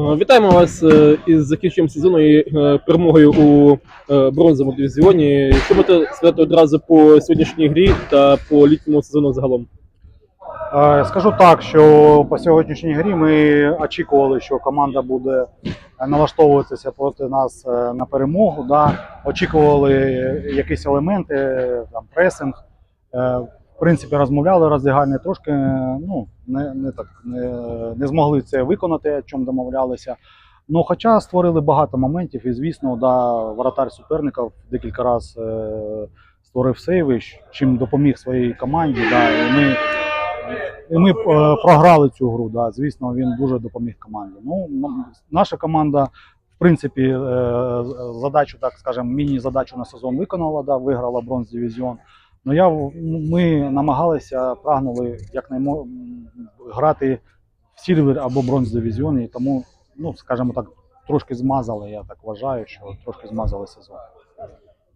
Е, Вітаємо вас е, із закінченням сезону і е, перемогою у бронзовому дивізіоні. Що можете сказати одразу по сьогоднішній грі та по літньому сезону загалом? Скажу так, що по сьогоднішній грі ми очікували, що команда буде налаштовуватися проти нас на перемогу. Да. Очікували якісь елементи, там пресинг. Е, В принципі, розмовляли роздягальні трошки е, ну, не, не, так, не, не змогли це виконати, о чому домовлялися. Ну, хоча створили багато моментів, і звісно, да, воротар суперника декілька разів е, створив сейви, чим допоміг своїй команді. Да, і ми і ми е, програли цю гру. Да. Звісно, він дуже допоміг команді. Ну, наша команда, в принципі, е, задачу, так скажемо, міні-задачу на сезон виконала, да, виграла бронз дивізіон. Ну, я, ми намагалися, прагнули м, грати в сільвер або бронз дивізіоні, і тому, ну, скажімо так, трошки змазали, я так вважаю, що трошки змазали сезон.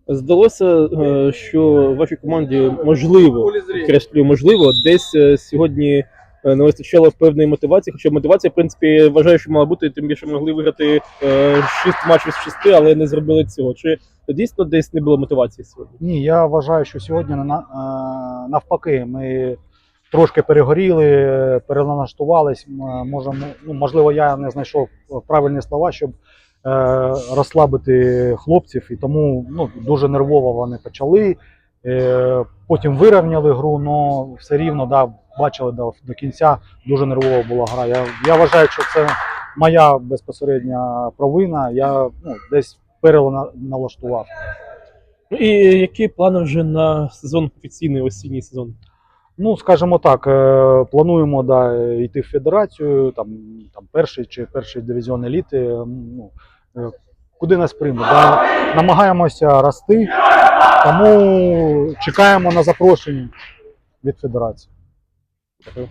Здалося, е, що вашій команді можливо, підкреслюю, можливо, десь е, сьогодні е, не вистачало певної мотивації, хоча мотивація, в принципі, вважаю, що мала бути, тим більше могли виграти 6 матчів з 6, але не зробили цього. Чи дійсно десь не було мотивації сьогодні? Ні, я вважаю, що сьогодні е, навпаки, ми трошки перегоріли, переналаштувались. Можемо, ну, можливо, я не знайшов правильні слова, щоб е, розслабити хлопців, і тому ну, дуже нервово вони почали. Е, потім вирівняли гру, але все рівно да, бачили до, до кінця, дуже нервова була гра. Я, я вважаю, що це моя безпосередня провина. Я ну, десь переналаштував. Ну і які плани вже на сезон офіційний осінній сезон? Ну, скажімо так, е, плануємо да, йти в федерацію, там, там перший чи перший дивізіон еліти. Ну, е, куди нас приймуть. Да. Намагаємося рости, тому чекаємо на запрошення від федерації. Дякую.